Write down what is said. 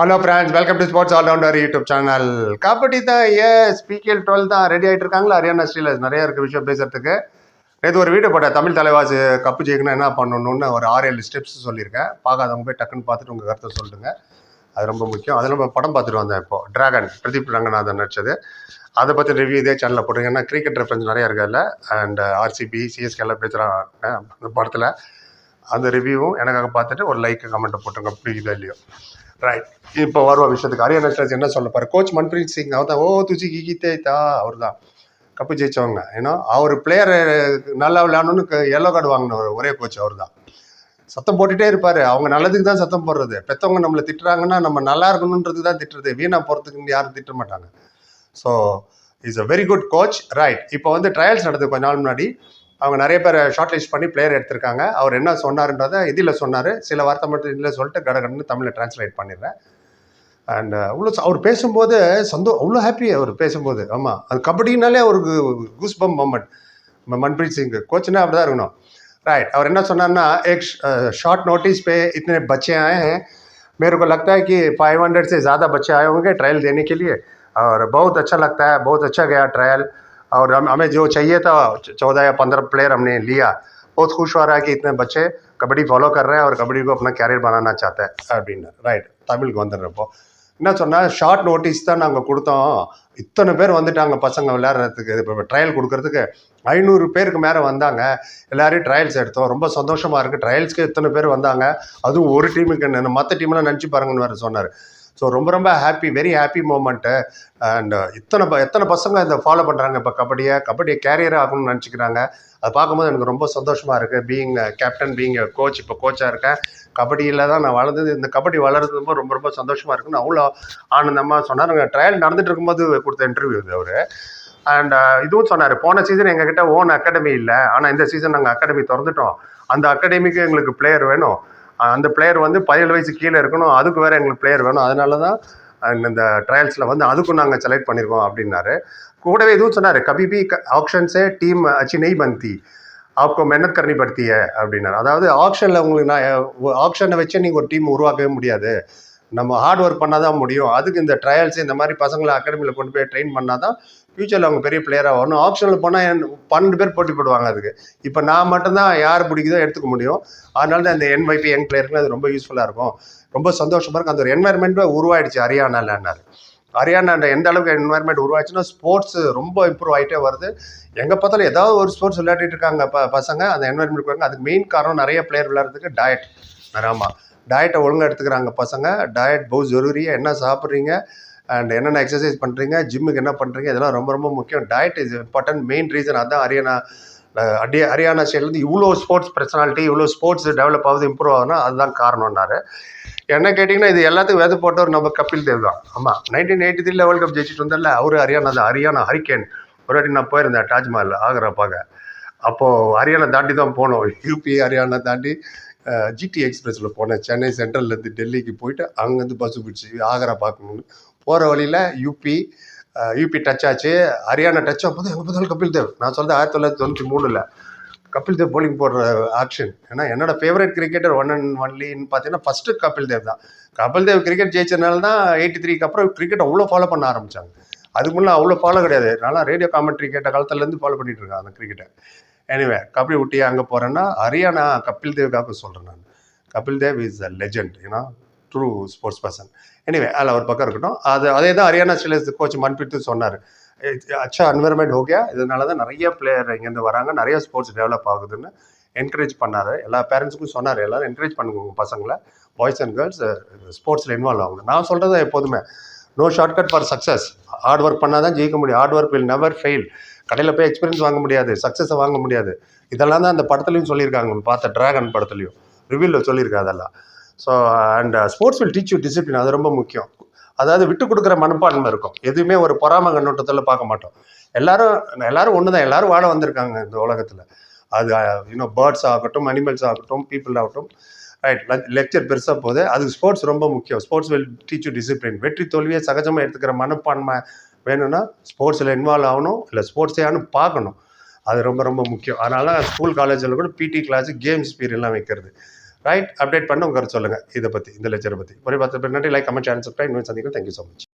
Hello friends welcome to sports all-rounder YouTube channel kabaddi தான் yes PKL twelve தான் ready ஆகிட்டு இருக்காங்களா? ஹரியானா ஸ்ரீலர்ஸ் நிறைய இருக்குது விஷயம் பேசுகிறதுக்கு நேற்று ஒரு வீடியோ போட்டேன் தமிழ் தலைவாசி கப்பு ஜெயிக்கணும் என்ன பண்ணணும்னு ஒரு ஆறு ஏழு ஸ்டெப்ஸ் சொல்லியிருக்கேன். பார்க்காதவங்க போய் டக்குன்னு பார்த்துட்டு உங்கள் கருத்தை சொல்லுங்க. அது ரொம்ப முக்கியம். அதில் நம்ம படம் பார்த்துட்டு வந்தேன் இப்போ. டிராகன் பிரதீப் ரங்கநாதன் நடிச்சது. அதை பற்றி ரிவ்யூ இதே சேனலில் போட்டுருங்க ஏன்னா கிரிக்கெட் ரெஃபரன்ஸ் இருக்குது இல்லை அண்ட் ஆர்சிபி சிஎஸ்கே எல்லாம் பேசுகிறாங்க அந்த படத்தில். அந்த ரிவ்யூவும் எனக்காக பார்த்துட்டு ஒரு லைக் கமெண்ட் போட்டுருங்க பிடிக்குதோ இல்லையோ? ரைட் இப்போ வருவா விஷயத்துக்கு. ஹரியானா ஸ்டேஜ் என்ன சொல்ல பாரு கோச் மன்பிரீத் சிங் அவர் தான் ஓ துஜி கிகித்தே தா அவர் தான் கப்பு ஜெயிச்சவங்க. ஏன்னா அவர் பிளேயர் நல்லா விளையாடணும்னு எல்லோ கார்டு வாங்கினவர் ஒரே கோச் அவர் தான் சத்தம் போட்டுட்டே இருப்பார். அவங்க நல்லதுக்கு தான் சத்தம் போடுறது. பெற்றவங்க நம்மளை திட்டுறாங்கன்னா நம்ம நல்லா இருக்கணுன்றது தான் திட்டுறது. வீணாக போகிறதுக்கு யாரும் திட்ட மாட்டாங்க. So is a very good coach right இப்போ வந்து ட்ரையல்ஸ் நடந்தது கொஞ்ச நாள் முன்னாடி. அவங்க நிறைய பேர் ஷார்ட் லிஸ்ட் பண்ணி பிளேயர் எடுத்திருக்காங்க அவர் என்ன சொன்னாருன்றதை இதில் சொன்னார் சில வார்த்தை மட்டும் இதில் சொல்லிட்டு கடகடன்னு தமிழில் டிரான்ஸ்லேட் பண்ணிடுறேன் அண்ட் அவ்வளோ அவர் பேசும்போது சந்தோ அவ்வளோ ஹாப்பி அவர் பேசும்போது ஆமாம் அது கபடினாலே அவருக்கு கூஸ் பம் மொமெண்ட் மன்பிரீத் சிங் கோச்னா அப்படி தான் இருக்கணும் राइट और என்ன சொன்னார்னா एक शॉर्ट नोटिस पे इतने बच्चे आए हैं मेरे को लगता है कि 500 से ज़्यादा बच्चे आए होंगे ट्रायल देने के लिए और बहुत अच्छा लगता है बहुत अच्छा गया ट्रायल और हम हमें जो चाहिए था चौदह या पंद्रह प्लेयर हमने लिया बहुत खुश हो रहा है कि इतने बच्चे कबड्डी फॉलो कर रहे हैं और कबड्डी को अपना कैरियर बनाना चाहते हैं அப்படின்னு ரைட் தமிழுக்கு வந்துடுறப்போ என்ன சொன்னால் ஷார்ட் நோட்டீஸ் தான் நாங்கள் கொடுத்தோம் இத்தனை பேர் வந்துட்டாங்க பசங்க விளையாடுறதுக்கு இப்போ ட்ரையல் கொடுக்கறதுக்கு ஐநூறு பேருக்கு மேலே வந்தாங்க எல்லாரையும் ட்ரையல்ஸ் எடுத்தோம் ரொம்ப சந்தோஷமாக இருக்குது ட்ரையல்ஸ்க்கு இத்தனை பேர் வந்தாங்க அதுவும் ஒரு டீமுக்கு மற்ற டீம்லாம் நினச்சி பாருங்கன்னு வேறு சொன்னார் ஸோ ரொம்ப ரொம்ப happy very happy moment and இத்தனை ப- எத்தனை பசங்க இந்த ஃபாலோ பண்ணுறாங்க இப்போ கபடியை கபடியை கேரியர் ஆகணும்னு நினச்சிக்கிறாங்க. அதை பார்க்கும்போது எனக்கு ரொம்ப சந்தோஷமாக இருக்குது பீயிங் கேப்டன் பீயிங் கோச் இப்போ கோச்சாக இருக்கேன். கபடியில் தான் நான் வளர்ந்தது. இந்த கபடி வளர்றது ரொம்ப ரொம்ப ரொம்ப சந்தோஷமாக இருக்குன்னு அவ்வளோ ஆனந்தமாக சொன்னார். ட்ரையல் நடந்துட்டு இருக்கும்போது கொடுத்த இன்டர்வியூ இது அவர். அண்ட் இதுவும் சொன்னார். போன சீசன் எங்ககிட்ட ஓன் அகாடமி இல்லை. ஆனால் இந்த சீசன் நாங்கள் அகாடமி திறந்துட்டோம். அந்த அகாடமிக்கு எங்களுக்கு பிளேயர் வேணும். அந்த பிளேயர் வந்து பதினேழு வயசு கீழே இருக்கணும். அதுக்கு வேறு எங்களுக்கு பிளேயர் வேணும். அதனால தான் இந்த ட்ரையல்ஸில் வந்து அதுக்கும் நாங்கள் செலக்ட் பண்ணியிருக்கோம் அப்படின்னாரு. கூடவே இதுவும் சொன்னார் கபிபி ஆப்ஷன்ஸே டீம் அச்சு நெய் பந்தி ஆப்கோ மென்னத் அப்படின்னாரு. அதாவது ஆப்ஷனில் உங்களுக்கு நான் ஆப்ஷனை வச்சு நீங்கள் ஒரு டீம் உருவாக்கவே முடியாது. நம்ம ஹார்ட் ஒர்க் பண்ணால் தான் முடியும். அதுக்கு இந்த ட்ரையல்ஸ் இந்த மாதிரி பசங்களை அகாடமியில் கொண்டு போய் ட்ரெயின் பண்ணால் தான் ஃப்யூச்சரில் அவங்க பெரிய பிளேயராக வரணும். ஆப்ஷனில் போனால் என் பன்னெண்டு பேர் போட்டி போடுவாங்க அதுக்கு. இப்போ நான் மட்டும்தான் யார் பிடிக்குதோ எடுத்துக்க முடியும். அதனால தான் இந்த என்வைபி யங் பிளேயருக்கு அது ரொம்ப யூஸ்ஃபுல்லாக இருக்கும். ரொம்ப சந்தோஷமாக இருக்கும். அந்த ஒரு என்வாயன்மெண்ட்டே உருவாயிடுச்சு ஹரியானாலன்னாரு ஹரியானா எந்த அளவுக்கு என்வாயன்மெண்ட் உருவாச்சுன்னா ஸ்போர்ட்ஸ் ரொம்ப இம்ப்ரூவ் ஆகிட்டே வருது. எங்கே பார்த்தாலும் ஏதாவது ஒரு ஸ்போர்ட்ஸ் விளையாடிட்டு இருக்காங்க ப பசங்க. அந்த என்வாயன்மெண்ட் இருக்காங்க அதுக்கு மெயின் காரணம் நிறைய பிளேயர் விளையாடுறதுக்கு டயட் ஆமாம் டயட்டை ஒழுங்காக எடுத்துக்கிறாங்க பசங்க. டயட் பஹுத் ஜரூரி. என்ன சாப்பிட்றீங்க? அண்ட் என்னென்ன எக்ஸசைஸ் பண்ணுறீங்க ஜிம்முக்கு என்ன பண்ணுறீங்க இதெல்லாம் ரொம்ப ரொம்ப முக்கியம். Diet is important main reason அதுதான் ஹரியானா அடி ஹரியானா ஸ்டேட்லேருந்து இவ்வளோ ஸ்போர்ட்ஸ் பர்சனாலிட்டி இவ்வளோ ஸ்போர்ட்ஸ் டெவலப் ஆகுது இம்ப்ரூவ் ஆகுதுன்னா அதுதான் காரணம்னாரு. என்ன கேட்டிங்கன்னா இது எல்லாத்துக்கும் வேத போட்டவர் நம்ம கபில் தேவ் தான். ஆமாம் nineteen eighty three world cup ஜெயிச்சிட்டு வந்தால அவர் ஹரியானா தான். ஹரியானா ஹரிகேன் ஒரு வாட்டி நான் போயிருந்தேன் தாஜ்மஹால் ஆக்ரா பார்க்க அப்போது ஹரியானா தாண்டி தான் போனோம். யூபி ஹரியானா தாண்டி ஜிடி எக்ஸ்பிரஸில் போனேன். சென்னை சென்ட்ரல்லேருந்து டெல்லிக்கு போயிட்டு அங்கேருந்து பஸ்ஸு பிடிச்சி ஆக்ரா பார்க்கணுன்னு போகிற வழியில் யூபி யூபி டச் ஆச்சு. ஹரியானா டச் ஆகும்போது எங்கே பார்த்தாலும் கபில் தேவ். நான் சொல்கிறது ஆயிரத்தி தொள்ளாயிரத்தி தொண்ணூற்றி மூணில். கபில் தேவ் போலிங் போடுற ஆக்ஷன் ஏன்னா என்னோட ஃபேவரட் கிரிக்கெட்டர் ஒன் அண்ட் ஒன்லின்னு பார்த்தீங்கன்னா ஃபஸ்ட்டு கபில் தேவ் தான். கபில் தேவ் கிரிக்கெட் ஜெயிச்சதுனால தான் எயிட்டி த்ரீக்கு அப்புறம் கிரிக்கெட் அவ்வளோ ஃபாலோ பண்ண ஆரம்பிச்சாங்க. அதுக்கு முன்னே அவ்வளோ ஃபாலோ கிடையாது. நல்லா ரேடியோ காமெண்ட்ரி கேட்ட காலத்துலேருந்து ஃபாலோ பண்ணிட்டு அந்த கிரிக்கெட்டை எனிவே கபடி ஊட்டி அங்கே போகிறேன்னா ஹரியானா கபில் தேவ்காக சொல்கிறேன் நான். Kapil Dev is a legend ஏன்னா ட்ரூ ஸ்போர்ட்ஸ் பர்சன் எனிவே அதில் ஒரு பக்கம் இருக்கட்டும். அது அதே தான் ஹரியானா ஸ்டேலர்ஸ் கோச் மன்பிரித்து சொன்னார். அச்சா என்வரன்மெண்ட் ஓகே இதனால தான் நிறைய பிளேயர் இங்கேருந்து வராங்க. நிறைய ஸ்போர்ட்ஸ் டெவலப் ஆகுதுன்னு என்கரேஜ் பண்ணார். எல்லா பேரண்ட்ஸுக்கும் சொன்னார். எல்லாரும் என்கரேஜ் பண்ணுங்க உங்கள் பசங்களை. பாய்ஸ் அண்ட் கேர்ள்ஸ் ஸ்போர்ட்ஸில் இன்வால்வ் ஆகுங்க. நான் சொல்கிறது எப்போதுமே no shortcut for success hard work பண்ணால் தான் ஜெயிக்க முடியும். Hard work will never fail கடையில் போய் எக்ஸ்பீரியன்ஸ் வாங்க முடியாது. சக்ஸஸை வாங்க முடியாது. இதெல்லாம் தான் அந்த படத்துலையும் சொல்லியிருக்காங்க. பார்த்த ட்ராகன் படத்துலையும். ரிவ்யூவில் சொல்லியிருக்கா அதெல்லாம். So and sports will teach you discipline அது ரொம்ப முக்கியம். அதாவது விட்டு கொடுக்குற மனப்பான்மை இருக்கும். எதுவுமே ஒரு பொறாம கண்ணோட்டத்தில் பார்க்க மாட்டோம். எல்லாரும் எல்லாரும் ஒன்று தான் எல்லாரும் வாழ வந்திருக்காங்க இந்த உலகத்தில். அது uh, இன்னும் பேர்ட்ஸ் ஆகட்டும் அனிமல்ஸ் ஆகட்டும் பீப்புள் ஆகட்டும். ரைட் லெக்சர் பெருசாக போகுது. அதுக்கு ஸ்போர்ட்ஸ் ரொம்ப முக்கியம். Sports will teach you discipline வெற்றி தோல்வியை சகஜமாக எடுத்துக்கிற மனப்பான்மை வேணும்னா ஸ்போர்ட்ஸில் இன்வால்வ் ஆகணும். இல்லை ஸ்போர்ட்ஸையானு பார்க்கணும். அது ரொம்ப ரொம்ப முக்கியம். அதனால ஸ்கூல் காலேஜில் கூட பிடி கிளாஸ் கேம்ஸ் பீரியட்லாம் வைக்கிறது. ரைட் அப்டேட் பண்ண உங்க சொல்லுங்க. இதை பத்தி இந்த லெக்சரை பத்தி. ஒரே பார்த்து நன்றி. லைக் கமெண்ட் சேனல் சப்ஸ்கிரைப் இன்னும் சந்திக்கிறேன் தேங்க்யூ ஸோ மச்